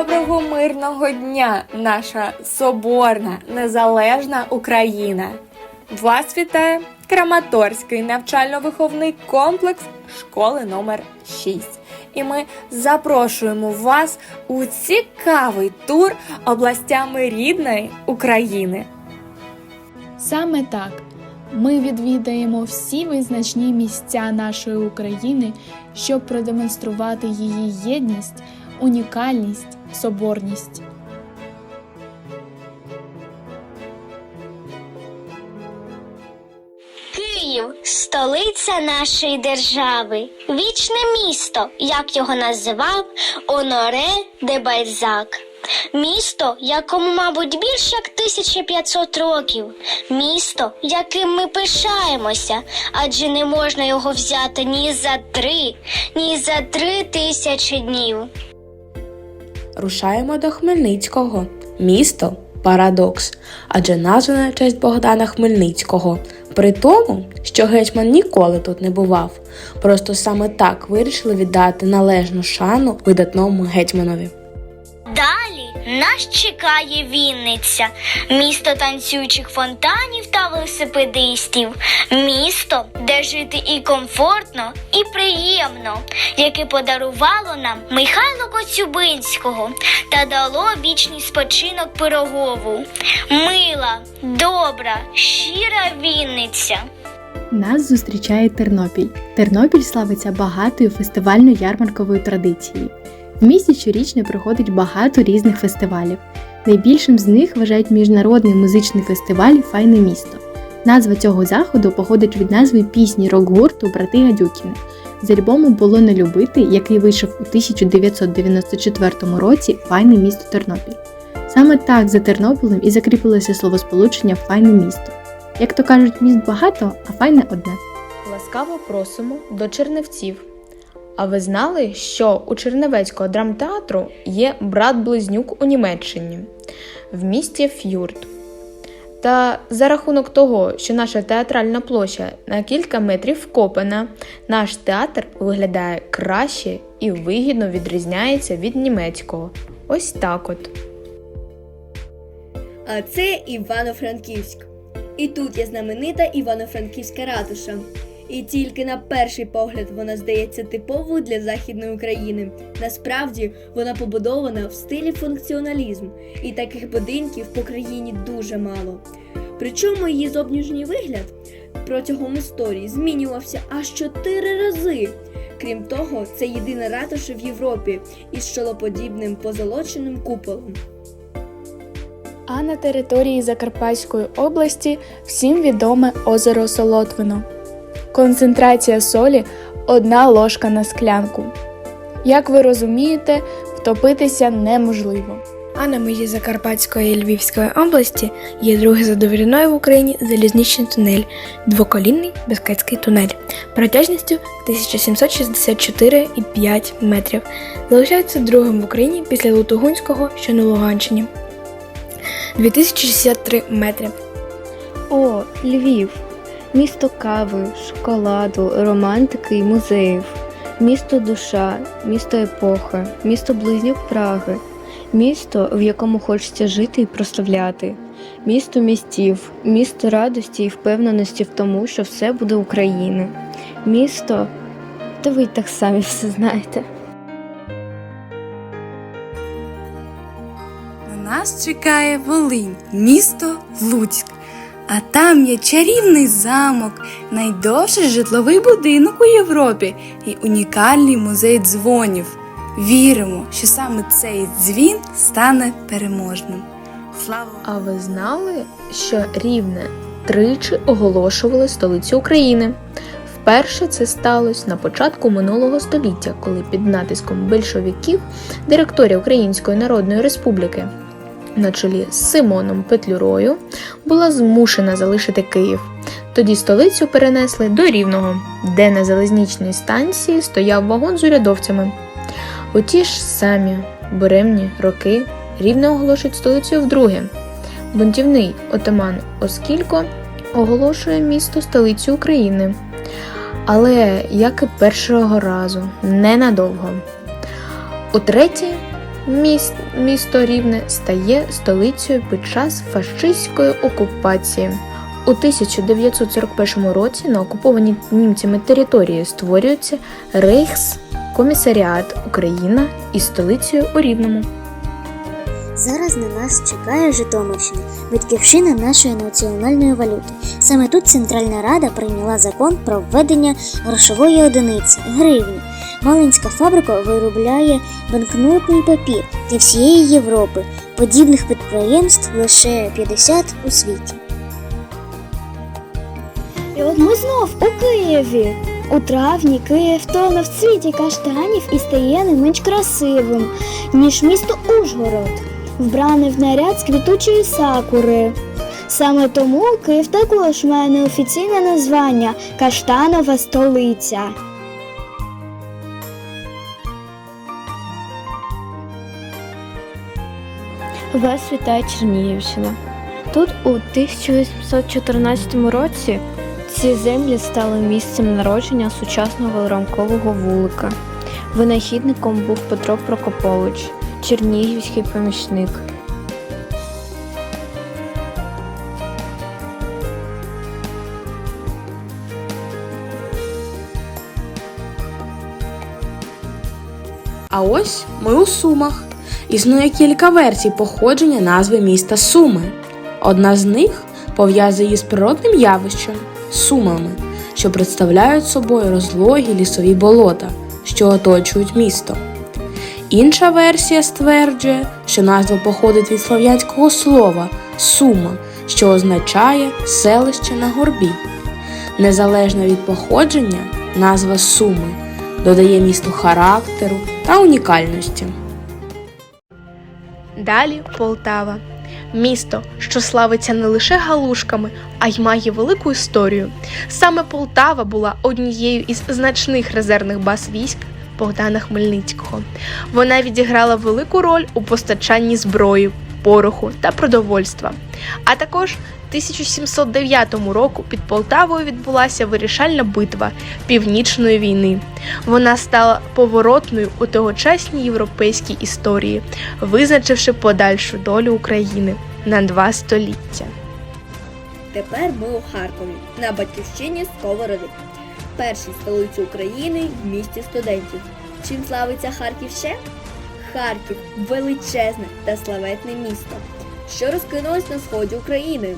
Доброго мирного дня, наша соборна незалежна Україна! Вас вітає Краматорський навчально-виховний комплекс школи номер 6. І ми запрошуємо вас у цікавий тур областями рідної України. Саме так ми відвідаємо всі визначні місця нашої України, щоб продемонструвати її єдність, унікальність, соборність. Київ столиця нашої держави, вічне місто, як його називав Оноре де Бальзак. Місто, якому, мабуть, більше як 1500 років. Місто, яким ми пишаємося, адже не можна його взяти ні за три, ні за три тисячі днів. Рушаємо до Хмельницького. Місто парадокс, адже назване на честь Богдана Хмельницького. При тому, що гетьман ніколи тут не бував. Просто саме так вирішили віддати належну шану видатному гетьманові. Нас чекає Вінниця, місто танцюючих фонтанів та велосипедистів, місто, де жити і комфортно, і приємно, яке подарувало нам Михайло Коцюбинського та дало вічний спочинок Пирогову. Мила, добра, щира Вінниця. Нас зустрічає Тернопіль. Тернопіль славиться багатою фестивально-ярмарковою традицією. В місті щорічно проходить багато різних фестивалів. Найбільшим з них вважають міжнародний музичний фестиваль Файне місто. Назва цього заходу походить від назви пісні рок-гурту Брати Гадюкіни з альбому Було не любити, який вийшов у 1994 році Файне місто Тернопіль. Саме так за Тернополем і закріпилося словосполучення Файне місто. Як то кажуть, міст багато, а файне одне. Ласкаво просимо до Чернівців. А ви знали, що у Чернівецького драмтеатру є брат-близнюк у Німеччині в місті Ф'юрт. Та за рахунок того, що наша театральна площа на кілька метрів вкопана, наш театр виглядає краще і вигідно відрізняється від німецького. Ось так от. А це Івано-Франківськ. І тут є знаменита Івано-Франківська ратуша. І тільки на перший погляд вона здається типовою для Західної України. Насправді вона побудована в стилі функціоналізм, і таких будинків по країні дуже мало. Причому її зовнішній вигляд протягом історії змінювався аж чотири рази. Крім того, це єдина ратуша в Європі із шолоподібним позолоченим куполом. А на території Закарпатської області всім відоме озеро Солотвино. Концентрація солі одна ложка на склянку. Як ви розумієте, втопитися неможливо. А на межі Закарпатської і Львівської області є другий за довжиною в Україні залізничний тунель, двоколінний Бескетський тунель, протяжністю 1764,5 метрів. Залишається другим в Україні після Лутугунського, що на Луганщині. 2063 метри. О, Львів, місто кави, шоколаду, романтики і музеїв, місто душа, місто епохи, місто близнюк Праги, місто, в якому хочеться жити і прославляти, місто містів, місто радості і впевненості в тому, що все буде України. Місто, та ви й так самі все знаєте. Нас чекає Волинь, місто Луцьк. А там є чарівний замок, найдовший житловий будинок у Європі і унікальний музей дзвонів. Віримо, що саме цей дзвін стане переможним. Слава! А ви знали, що Рівне тричі оголошували столицю України? Вперше це сталося на початку минулого століття, коли під натиском більшовиків директорія Української Народної Республіки на чолі з Симоном Петлюрою була змушена залишити Київ. Тоді столицю перенесли до Рівного, де на залізничній станції стояв вагон з урядовцями. У ті ж самі буремні роки Рівне оголошують столицею вдруге. Бунтівний отаман Оскілько оголошує місто столицю України. Але як і першого разу, ненадовго. Утретє міс- місто Рівне стає столицею під час фашистської окупації. У 1941 році на окупованій німцями території створюється Рейхскомісаріат Україна із столицею у Рівному. Зараз на нас чекає Житомирщина, батьківщина нашої національної валюти. Саме тут Центральна Рада прийняла закон про введення грошової одиниці гривні. Малинська фабрика виробляє банкнотний папір для всієї Європи. Подібних підприємств лише 50 у світі. І от ми знов у Києві. У травні Київ тоне в цвіті каштанів і стає не менш красивим, ніж місто Ужгород, вбраний в наряд з квітучої сакури. Саме тому Київ також має неофіційне названня Каштанова столиця. Вас вітає Чернігівщина. Тут у 1814 році ці землі стали місцем народження сучасного рамкового вулика. Винахідником був Петро Прокопович, чернігівський помічник. А ось ми у Сумах. Існує кілька версій походження назви міста Суми. Одна з них пов'язує її з природним явищем сумами, що представляють собою розлогі лісові болота, що оточують місто. Інша версія стверджує, що назва походить від слов'янського слова сума, що означає селище на горбі. Незалежно від походження, назва Суми додає місту характеру та унікальності. Далі Полтава. Місто, що славиться не лише галушками, а й має велику історію. Саме Полтава була однією із значних резервних баз військ Богдана Хмельницького. Вона відіграла велику роль у постачанні зброї, пороху та продовольства. А також 1709 року під Полтавою відбулася вирішальна битва Північної війни. Вона стала поворотною у тогочасній європейській історії, визначивши подальшу долю України на два століття. Тепер ми у Харкові на батьківщині Сковороди, першій столиці України в місті студентів. Чим славиться Харків ще? Харків величезне та славетне місто, що розкинулось на сході України.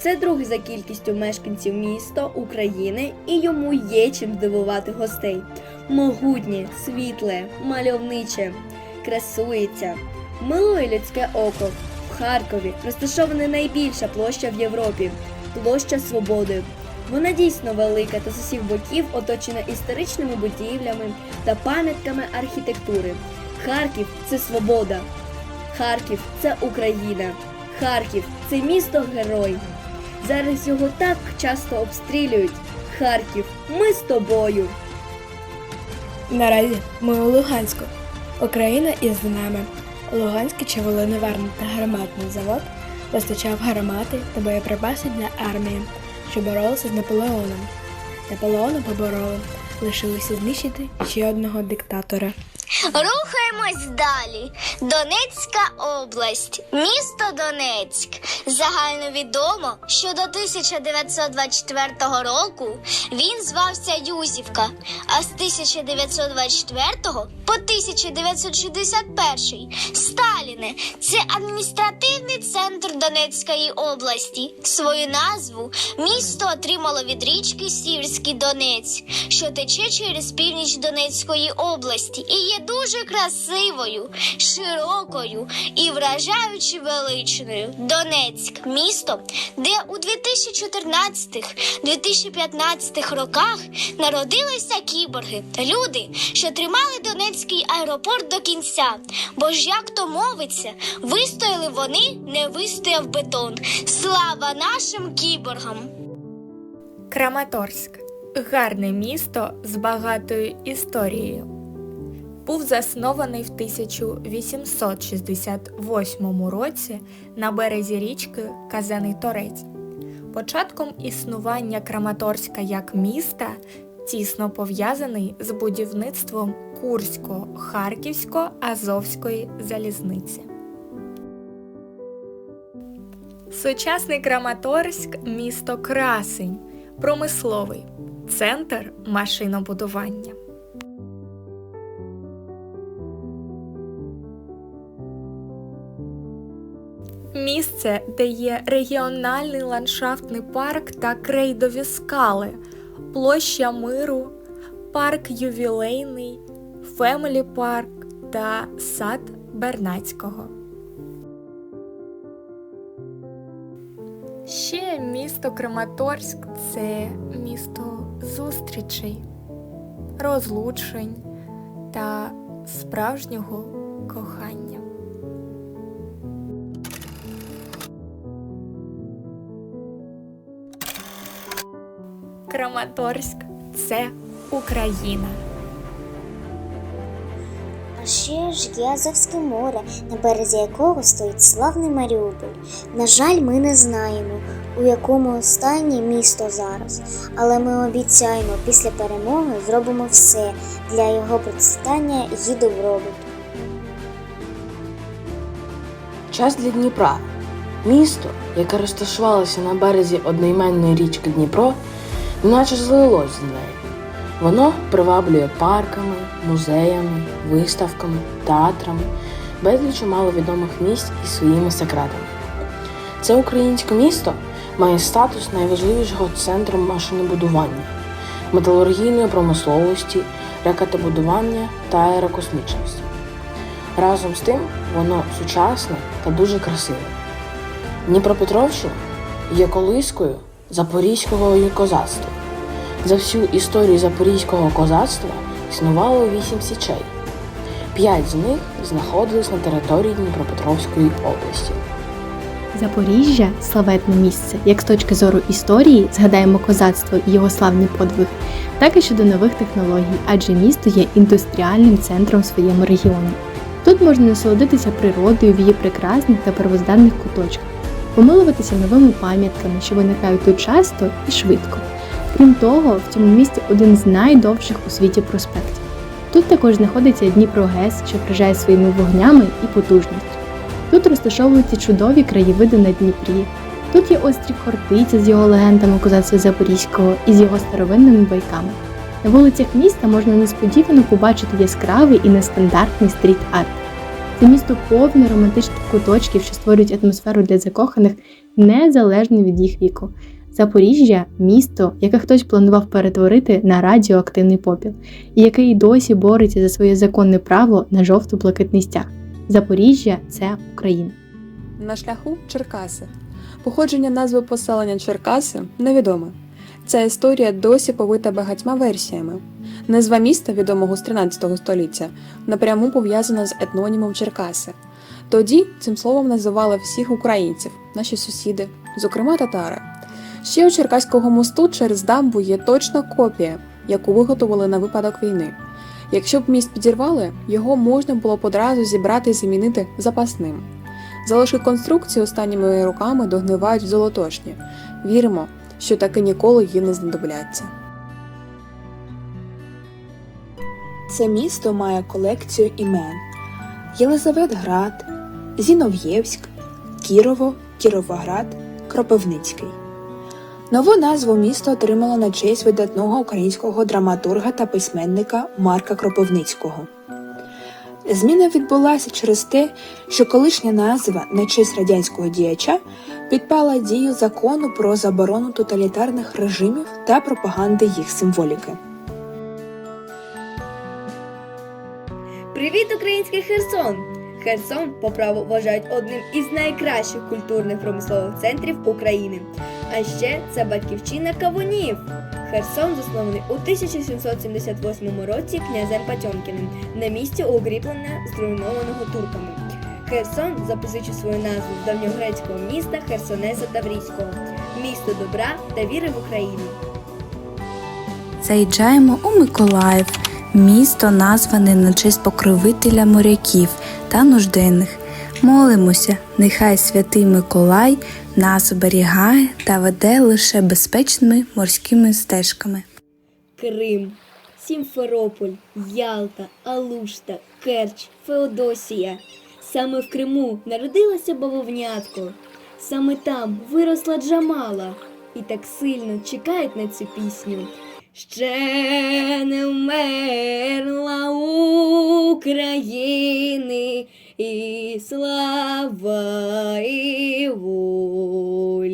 Це друге за кількістю мешканців місто України, і йому є чим здивувати гостей. Могутнє, світле, мальовниче, красується, милує людське око. В Харкові розташована найбільша площа в Європі площа Свободи. Вона дійсно велика та з усіх боків оточена історичними будівлями та пам'ятками архітектури. Харків це свобода. Харків це Україна. Харків це місто герой. Зараз його так часто обстрілюють. Харків, ми з тобою. Наразі ми у Луганську. Україна із нами. Луганський чаволиневарний та гарматний завод постачав гармати та боєприпаси для армії, що боролися з Наполеоном. Наполеона побороли, лишилося знищити ще одного диктатора. Рухаємось далі. Донецька область, місто Донецьк. Загально відомо, що до 1924 року він звався Юзівка, а з 1924 по 1961 Сталіне. Це адміністративний центр Донецької області. Свою назву місто отримало від річки Сіверський Донець, що тече через північ Донецької області і є дуже красивою, широкою і вражаючи величною. Донецьк місто, де у 2014-2015 роках народилися кіборги, люди, що тримали Донецький аеропорт до кінця. Бо ж як то мовиться, вистояли вони, не вистояв бетон. Слава нашим кіборгам! Краматорськ гарне місто з багатою історією. Був заснований в 1868 році на березі річки Казаний Торець. Початком існування Краматорська як міста тісно пов'язаний з будівництвом Курсько-Харківсько-Азовської залізниці. Сучасний Краматорськ місто Красень, промисловий центр машинобудування. Місце, де є регіональний ландшафтний парк та крейдові скали, площа миру, парк ювілейний, Фемелі парк та сад Бернацького. Ще місто Краматорськ це місто зустрічей, розлучень та справжнього кохання. Краматорськ це Україна. А ще ж є Азовське море, на березі якого стоїть славний Маріуполь. На жаль, ми не знаємо, у якому стані місто зараз, але ми обіцяємо, після перемоги зробимо все для його процвітання і добробуту. Час для Дніпра. Місто, яке розташувалося на березі одноіменної річки Дніпро, неначе злилось з нею. Воно приваблює парками, музеями, виставками, театрами, безліч маловідомих місць із своїми секретами. Це українське місто має статус найважливішого центру машинобудування, металургійної промисловості, ракетобудування та аерокосмічності. Разом з тим воно сучасне та дуже красиве. Дніпропетровщина є колискою запорізького козацтва. За всю історію запорізького козацтва існувало вісім січей. П'ять з них знаходились на території Дніпропетровської області. Запоріжжя славетне місце, як з точки зору історії згадаємо козацтво і його славний подвиг, так і щодо нових технологій, адже місто є індустріальним центром в своєму регіоні. Тут можна насолодитися природою в її прекрасних та первозданних куточках, помилуватися новими пам'ятками, що виникають тут часто і швидко. Крім того, в цьому місті один з найдовших у світі проспектів. Тут також знаходиться Дніпро-ГЕС, що вражає своїми вогнями і потужністю. Тут розташовуються чудові краєвиди на Дніпрі. Тут є острів Хортиця з його легендами козацтва Запорізького і з його старовинними байками. На вулицях міста можна несподівано побачити яскравий і нестандартний стріт-арт. Це місто повне романтичних куточків, що створюють атмосферу для закоханих незалежно від їх віку. Запоріжжя місто, яке хтось планував перетворити на радіоактивний попіл, і яке й досі бореться за своє законне право на жовто-блакитний стяг. Запоріжжя це Україна. На шляху Черкаси. Походження назви поселення Черкаси невідоме. Ця історія досі повита багатьма версіями. Назва міста, відомого з 13 століття, напряму пов'язана з етнонімом Черкаси. Тоді цим словом називали всіх українців, наші сусіди, зокрема татари. Ще у Черкаського мосту через дамбу є точна копія, яку виготовили на випадок війни. Якщо б міст підірвали, його можна було б одразу зібрати і замінити запасним. Залишки конструкції останніми роками догнивають в золотошні. Віримо, що таки ніколи їй не знадобляться. Це місто має колекцію імен: Єлизаветград, Зінов'євськ, Кірово, Кіровоград, Кропивницький. Нову назву місто отримало на честь видатного українського драматурга та письменника Марка Кропивницького. Зміна відбулася через те, що колишня назва на честь радянського діяча підпала дію закону про заборону тоталітарних режимів та пропаганди їх символіки. Привіт, український Херсон! Херсон по праву вважають одним із найкращих культурних промислових центрів України. А ще це батьківщина кавунів. Херсон заснований у 1778 році князем Патьомкіним на місці укріплення зруйнованого турками. Херсон запозичив свою назву давньогрецького міста Херсонеса Таврійського, місто добра та віри в Україну. Заїжджаємо у Миколаїв, місто назване на честь покровителя моряків та нужденних. Молимося, нехай святий Миколай нас оберігає та веде лише безпечними морськими стежками. Крим Сімферополь, Ялта, Алушта, Керч, Феодосія. Саме в Криму народилося бавовнятко. Саме там виросла Джамала. І так сильно чекають на цю пісню. Ще не вмерла України і слава і воля.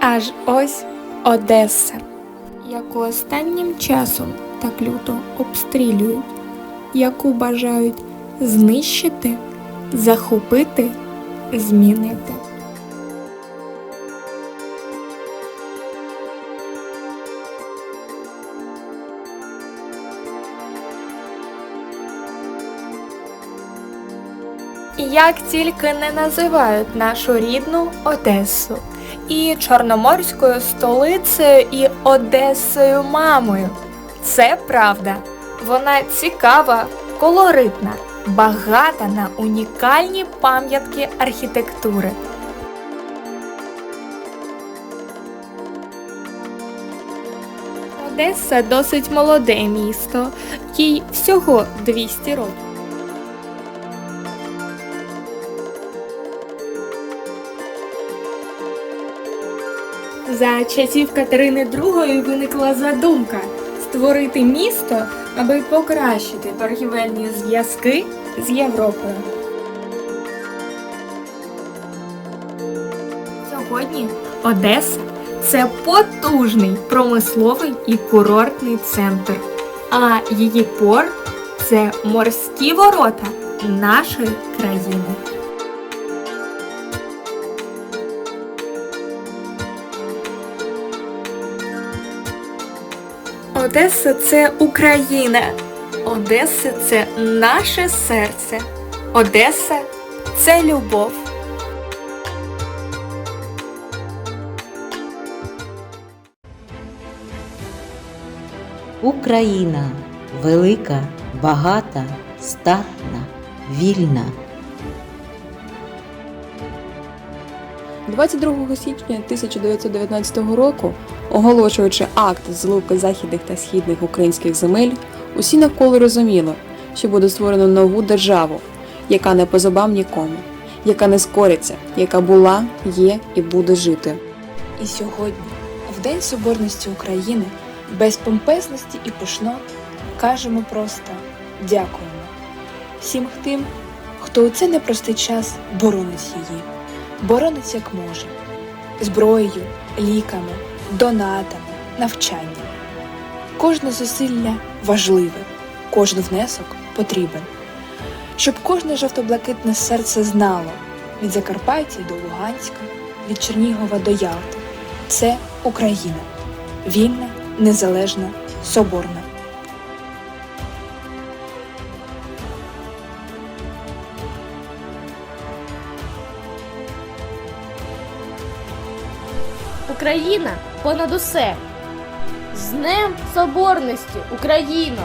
Аж ось Одеса, яку останнім часом так люто обстрілюють, яку бажають знищити, захопити, змінити. Як тільки не називають нашу рідну Одесу і Чорноморською столицею, і Одесою мамою. Це правда. Вона цікава, колоритна, багата на унікальні пам'ятки архітектури. Одеса досить молоде місто, їй всього 200 років. За часів Катерини II виникла задумка створити місто, аби покращити торгівельні зв'язки з Європою. Сьогодні Одеса це потужний промисловий і курортний центр, а її порт це морські ворота нашої країни. Одеса це Україна. Одеса це наше серце. Одеса це любов. Україна велика, багата, статна, вільна. 22 січня 1919 року, оголошуючи акт злуки західних та східних українських земель, усі навколо розуміли, що буде створено нову державу, яка не по зубам нікому, яка не скориться, яка була, є і буде жити. І сьогодні, в День Соборності України, без помпезності і пишнот, кажемо просто дякуємо всім тим, хто у цей непростий час боронить її, боронить як може, зброєю, ліками, донатами, навчанням. Кожне зусилля важливе, кожен внесок потрібен, щоб кожне жовто-блакитне серце знало від Закарпаття до Луганська, від Чернігова до Ялти. Це Україна, вільна, незалежна, соборна. Україна понад усе. З Днем Соборності, Україно!